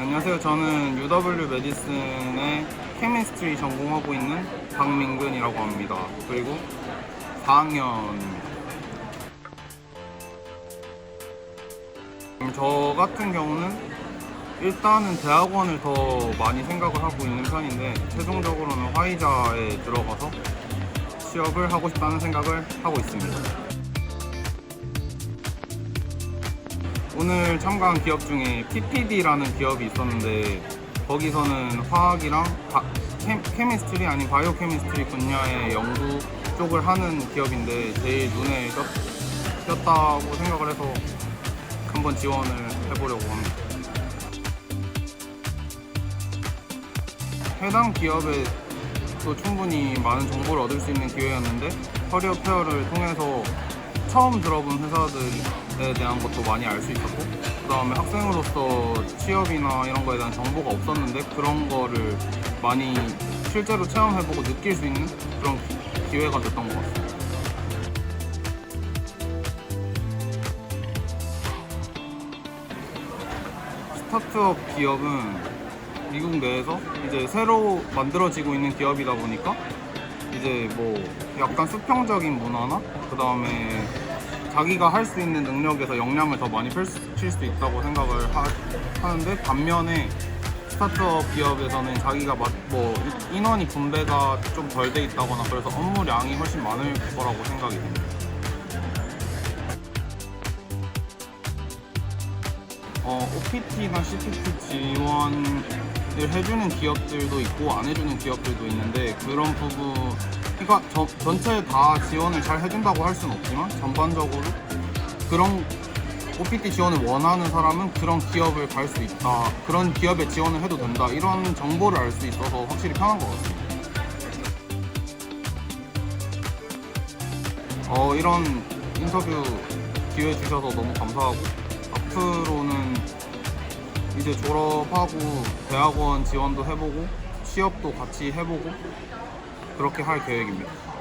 안녕하세요. 저는 UW 메디슨의 케미스트리 전공하고 있는 박민근이라고 합니다. 그리고 4학년입니다. 음, 저 같은 경우는 일단은 대학원을 더 많이 생각을 하고 있는 편인데 최종적으로는 화이자에 들어가서 취업을 하고 싶다는 생각을 하고 있습니다. 오늘 참가한 기업 중에 PPD라는 기업이 있었는데 거기서는 화학이랑 바, 케, 케미스트리 아닌 바이오 케미스트리 분야의 연구 쪽을 하는 기업인데 제일 눈에 띄었, 띄었다고 생각을 해서 한번 지원을 해보려고 합니다. 해당 기업에 또 충분히 많은 정보를 얻을 수 있는 기회였는데 커리어 페어를 통해서 처음 들어본 회사들 에 대한 것도 많이 알 수 있었고 그 다음에 학생으로서 취업이나 이런 거에 대한 정보가 없었는데 그런 거를 많이 실제로 체험해보고 느낄 수 있는 그런 기- 기회가 됐던 것 같습니다. 스타트업 기업은 미국 내에서 이제 새로 만들어지고 있는 기업이다 보니까 이제 뭐 약간 수평적인 문화나 그 다음에 자기가 할 수 있는 능력에서 역량을 더 많이 펼칠 수 있다고 생각을 하, 하는데 반면에 스타트업 기업에서는 자기가 마- 뭐 인원이 분배가 좀 덜 돼 있다거나 그래서 업무량이 훨씬 많을 거라고 생각이 됩니다. 어, OPT나 CPT 지원을 해주는 기업들도 있고 안 해주는 기업들도 있는데 그런 부분 그러니까 저- 전체 다 지원을 잘 해준다고 할 수는 없지만 전반적으로 그런 OPT 지원을 원하는 사람은 그런 기업을 갈 수 있다. 그런 기업에 지원을 해도 된다. 이런 정보를 알 수 있어서 확실히 편한 것 같습니다. 어, 이런 인터뷰 기회 주셔서 너무 감사하고 앞으로는 이제 졸업하고 대학원 지원도 해보고 취업도 같이 해보고 그렇게 할 계획입니다.